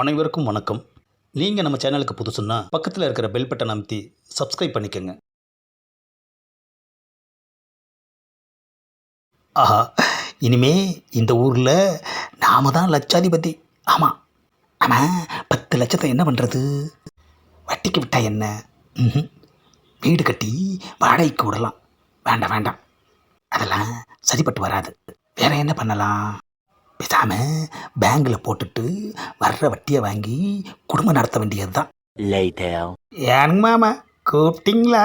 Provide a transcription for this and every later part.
அனைவருக்கும் வணக்கம். நீங்கள் நம்ம சேனலுக்கு புதுசுன்னா பக்கத்தில் இருக்கிற பெல் பட்டன் அமைத்தி சப்ஸ்கிரைப் பண்ணிக்கோங்க. ஆஹா இனிமே இந்த ஊரில் நாம தான் லட்சாதிபதி. ஆமாம் ஆமாம் பத்து லட்சத்தை என்ன பண்ணுறது வட்டிக்கு விட்டா என்ன? வீடு கட்டி வாடகைக்கு விடலாம். வேண்டாம் வேண்டாம். அதெல்லாம் சரிப்பட்டு வராது. வேற என்ன பண்ணலாம்? பேசாம பேங்கில் போட்டுட்டு வர்ற வட்டியை வாங்கி குடும்பம் நடத்த வேண்டியது தான். ஏனுங்க மாமா கூப்பிட்டீங்களா?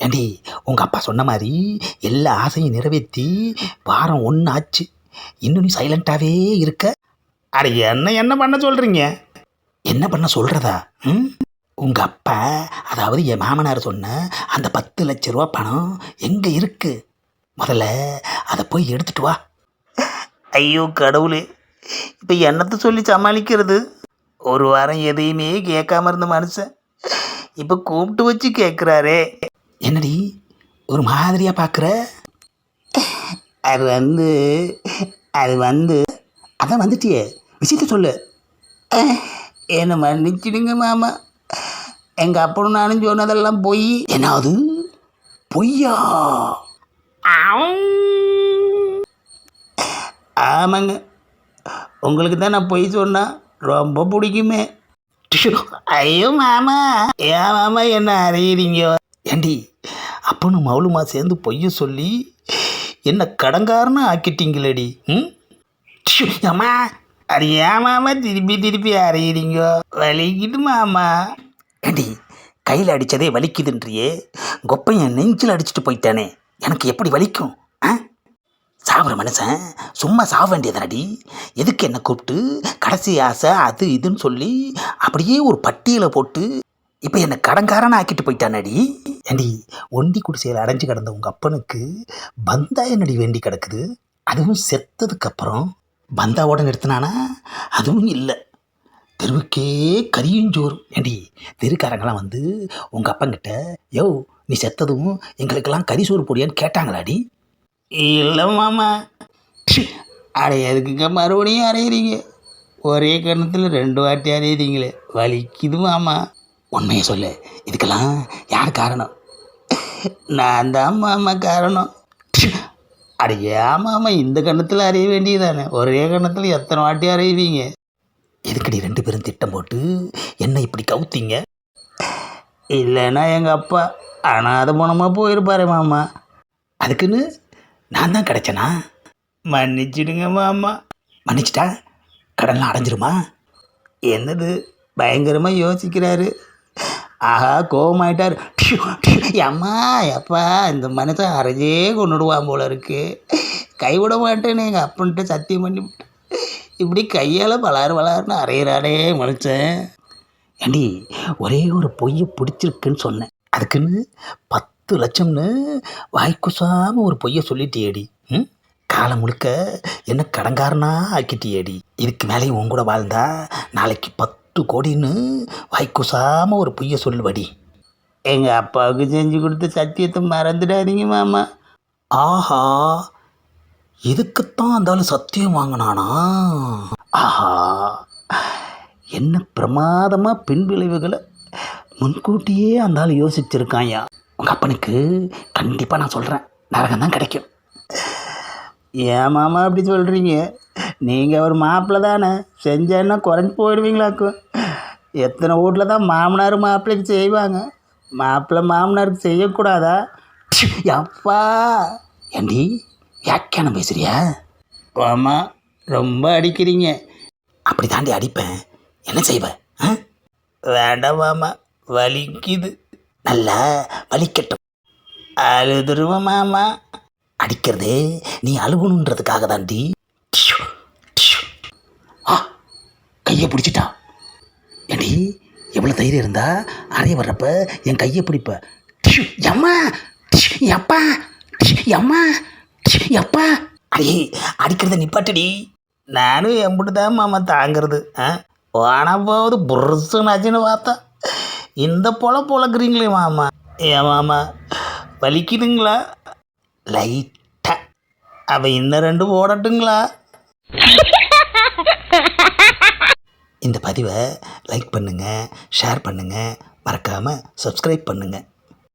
ஏண்டி உங்கள் அப்பா சொன்ன மாதிரி எல்லா ஆசையும் நிறைவேற்றி வாரம் ஒன்று ஆச்சு. இன்னும் நீ சைலண்ட்டாகவே இருக்க? அட என்ன என்ன பண்ண சொல்கிறீங்க என்ன பண்ண சொல்கிறதா ம்? உங்கள் அப்பா அதாவது என் மாமனார் சொன்ன அந்த பத்து லட்ச ரூபா பணம் எங்கே இருக்கு? முதல்ல அதை போய் எடுத்துட்டு வா. ஐயோ கடவுளே. இப்போ என்னத்தை சொல்லி சமாளிக்கிறது? ஒரு வாரம் எதையுமே கேட்காம இருந்த மனுஷன். இப்போ கூப்பிட்டு வச்சு கேட்குறாரே என்னடி ஒரு மாதிரியாக பார்க்குற அது வந்து அது வந்து அதான் வந்துட்டியே. விஷயத்த சொல்லு. என்னை மன்னிச்சிடுங்க மாமா. எங்கள் அப்பனும் நானும் சொன்னதெல்லாம் பொய். என்னது பொய்யா? ஆமாங்க. உங்களுக்கு தான் நான் பொய் சொன்னேன் ரொம்ப பிடிக்குமே. ஐயோ மாமா. ஏன் மாமா என்ன அறியிறீங்க? ஏண்டி அப்பனும் மவுளுமா சேர்ந்து பொய்ய சொல்லி என்ன கடங்காரன்னு ஆக்கிட்டீங்களேடி ம்? டிஷு, அம்மா அது ஏன் மாமா திருப்பி திருப்பி அறியிறீங்க? வலிக்குது மாமா. ஏண்டி கையில் அடித்ததே வலிக்குதுன்றியே. கொப்பையன் நெஞ்சில் அடிச்சிட்டு போயிட்டானே. எனக்கு எப்படி வலிக்கும்? சாப்பிட்ற மனுஷன். சும்மா சாக வேண்டியதானடி எதுக்கு என்ன கூப்பிட்டு? கடைசி ஆசை அது இதுன்னு சொல்லி அப்படியே ஒரு பட்டியலை போட்டு இப்போ என்னை கடங்காரன் ஆக்கிட்டு போயிட்டானடி. ஏண்டி ஒண்டி குடிசையில் அடைஞ்சு கிடந்த உங்கள் அப்பனுக்கு பந்தா என்னடி வேண்டி கிடக்குது? அதுவும் செத்ததுக்கப்புறம் பந்தாவோட நிறுத்தினானா? அதுவும் இல்லை. தெருவுக்கே கரியும் ஏண்டி தெருக்காரங்களாம் வந்து உங்கள் அப்பங்கிட்ட யோ நீ செத்ததும் எங்களுக்கெல்லாம் கறி சோறு போடியான்னு கேட்டாங்களாடி? இல்லை மாமா. அட எதுக்குங்க மறுபடியும் அறையிறீங்க? ஒரே கணத்தில் ரெண்டு வாட்டி அறையிறீங்களே. வலிக்குது மாமா. உண்மையை சொல்லு. இதுக்கெல்லாம் யார் காரணம்? நான் தான் மாமா காரணம். அட ஏன் மாமா? இந்த கணத்தில் அறைய வேண்டியதானே? ஒரே கணத்தில் எத்தனை வாட்டி அறையுவீங்க எதுக்கடி ரெண்டு பேரும் திட்டம் போட்டு என்ன இப்படி கவுத்தீங்க? இல்லைன்னா எங்கள் அப்பா அனாத போனமாக போயிருப்பாரு மாமா. அதுக்குன்னு நான் தான் கிடைச்சனா? மன்னிச்சிடுங்க மாமா. மன்னிச்சிட்டா? கடன்லாம் அடைஞ்சிருமா? என்னது? பயங்கரமாக யோசிக்கிறாரு. ஆஹா கோவமாயிட்டார். அம்மா எப்பா இந்த மனுஷன் அரைஞ்சே கொண்டுடுவான் போல இருக்கு. கைவிட மாட்டேன்னு எங்கள் அப்பன்ட்ட சத்தியம் பண்ணி இப்படி கையால் வளர் வளர்னு அரைகிறானே மனுஷன். ஏண்டி ஒரே ஒரு பொய்யை பிடிச்சிருக்குன்னு சொன்னேன். அதுக்குன்னு பத்து லட்சம்னு வாய்க்குசாம ஒரு பொய்யை சொல்லிட்டியேடி. ம்? காலம் முழுக்க என்ன கடங்காரனா ஆக்கிட்டியேடி. இதுக்கு மேலேயும் உன் கூட வாழ்ந்தா நாளைக்கு பத்து கோடின்னு வாய்க்குசாம ஒரு பொய்யை சொல்லுவடி. எங்கள் அப்பாவுக்கு செஞ்சு கொடுத்த சத்தியத்தை மறந்துடாதீங்க மாமா. ஆஹா இதுக்குத்தான் அந்த ஆளு சத்தியம் வாங்கினானா? ஆஹா என்ன பிரமாதமாக பின் விளைவுகளை முன்கூட்டியே அந்த ஆள் யோசிச்சிருக்காயா? உங்கள் அப்பனுக்கு கண்டிப்பாக நான் சொல்கிறேன் நரகம் தான் கிடைக்கும். ஏன் மாமா அப்படி சொல்கிறீங்க நீங்கள் ஒரு மாப்பிள்ளை தானே. செஞ்சேன்னா குறைஞ்சி போயிடுவீங்களாக்கும் எத்தனை வீட்டில் தான் மாமனார் மாப்பிள்ளைக்கு செய்வாங்க. மாப்பிள்ளை மாமனாருக்கு செய்யக்கூடாதா? அப்பா ஏண்டி வியாக்கியானம் பேசுறியா? ஆமா ரொம்ப அடிக்கிறீங்க. அப்படி தாண்டி அடிப்பேன். என்ன செய்வ ஆ? வேண்டாம் மாமா வலிக்குது. நல்லா வலிக்கட்டும். அழுதுருவ மாமா. அடிக்கிறதே நீ அழுகணுன்றதுக்காக தாண்டி ஆ கையை பிடிச்சிட்டா. ஏடி எவ்வளோ தைரியம் இருந்தா அறைய வர்றப்ப என் கையை பிடிப்ப. டிஷு, எம்மா டிஷு, எப்பா டிஷு, எம்மா டிஷு, எப்பா. அடி அடிக்கிறத நிப்பாட்டடி. நானும் எம்பிட்டு தான் மாமா தாங்கிறது ஆ? வானா போகுது புருஷனாச்சுன்னு பார்த்தா. இந்த பொல பொழக்கிறீங்களே மாமா. ஏன் மாமா வலிக்குதுங்களா? லைட்டா. அவள் இன்னும் ரெண்டு ஓடட்டுங்களா இந்த பதிவை லைக் பண்ணுங்கள் ஷேர் பண்ணுங்கள் மறக்காமல் சப்ஸ்கிரைப் பண்ணுங்கள்